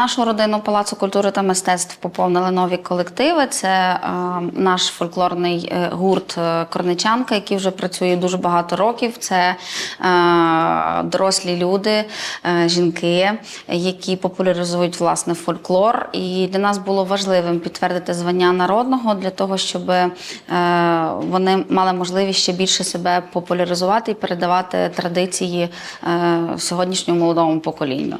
нашу родину Палацу культури та мистецтв поповнили нові колективи. Це е, наш фольклорний е, гурт е, Корничанка, який вже працює дуже багато років. Це дорослі люди, жінки, які популяризують власне фольклор. І для нас було важливим підтвердити звання народного для того, щоб вони мали можливість ще більше себе популяризувати і передавати традиції сьогоднішньому молодому поколінню.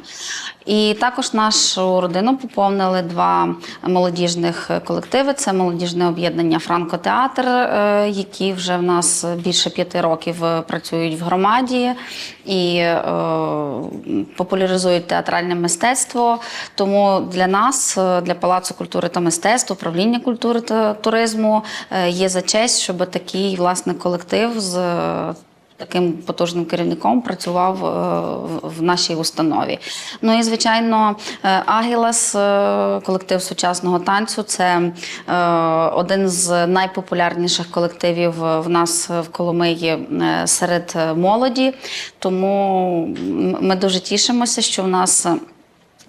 І також нашу родину поповнили два молодіжних колективи. Це молодіжне об'єднання Франкотеатр, е, які вже в нас більше п'яти років е, працюють в громаді і е, популяризують театральне мистецтво. Тому для нас, для Палацу культури та мистецтв, управління культури та туризму є за честь, щоб такий власне колектив з таким потужним керівником працював е, в- нашій установі. Ну і звичайно, е, Агілас, е, колектив сучасного танцю, це один з найпопулярніших колективів в нас в Коломиї серед молоді. Тому ми дуже тішимося, що в нас.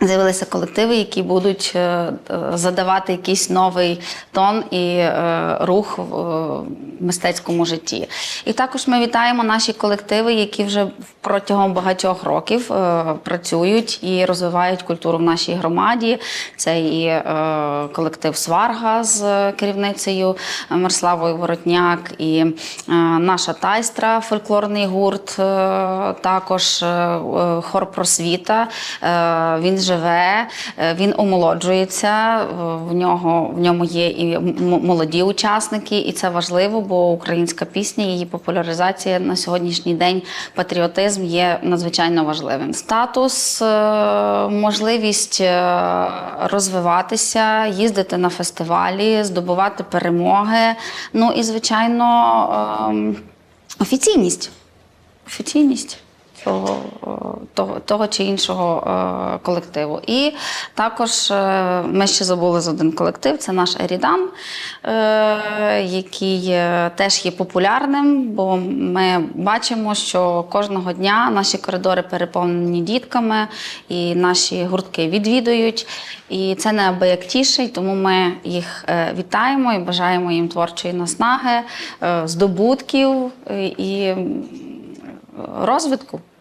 З'явилися колективи, які будуть е, е, задавати якийсь новий тон і е, рух в мистецькому житті. І також ми вітаємо наші колективи, які вже протягом багатьох років працюють і розвивають культуру в нашій громаді. Це і колектив Сварга з керівницею Мирославою Воротняк, і наша тайстра, фольклорний гурт, також хор просвіта. Він живе, е, він омолоджується. В нього в ньому є і молоді учасники, і це важливо, бо українська пісня, її популяризація на сьогоднішній день, патріотизм є надзвичайно важливим. Статус, е, можливість е, розвиватися, їздити на фестивалі, здобувати перемоги. Ну і звичайно, ем, офіційність. Офіційність цього, того, того чи іншого е, колективу. І також е, ми ще забули за один колектив це наш Ерідан, е, який е, теж є популярним, бо ми бачимо, що кожного дня наші коридори переповнені дітками, і наші гуртки відвідують. І це неабияк тішить, тому ми їх е, вітаємо і бажаємо їм творчої наснаги, е, здобутків і розвитку.